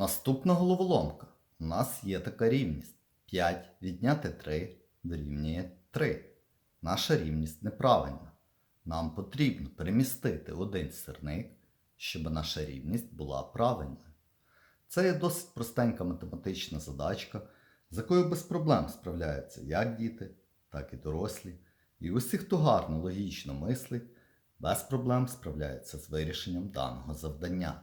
Наступна головоломка. У нас є така рівність. 5 відняти 3 дорівнює 3. Наша рівність неправильна. Нам потрібно перемістити один сирник, щоб наша рівність була правильною. Це є досить простенька математична задачка, з якою без проблем справляються як діти, так і дорослі. І усі, хто гарно логічно мислить, без проблем справляються з вирішенням даного завдання.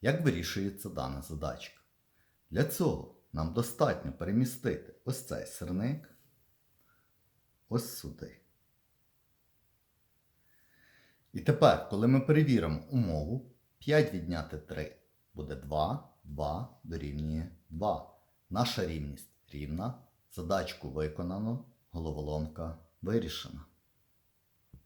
Як вирішується дана задачка? Для цього нам достатньо перемістити ось цей сирник ось сюди. І тепер, коли ми перевіримо умову, 5 відняти 3 буде 2, 2 дорівнює 2. Наша рівність рівна. Задачку виконано, головоломка вирішена.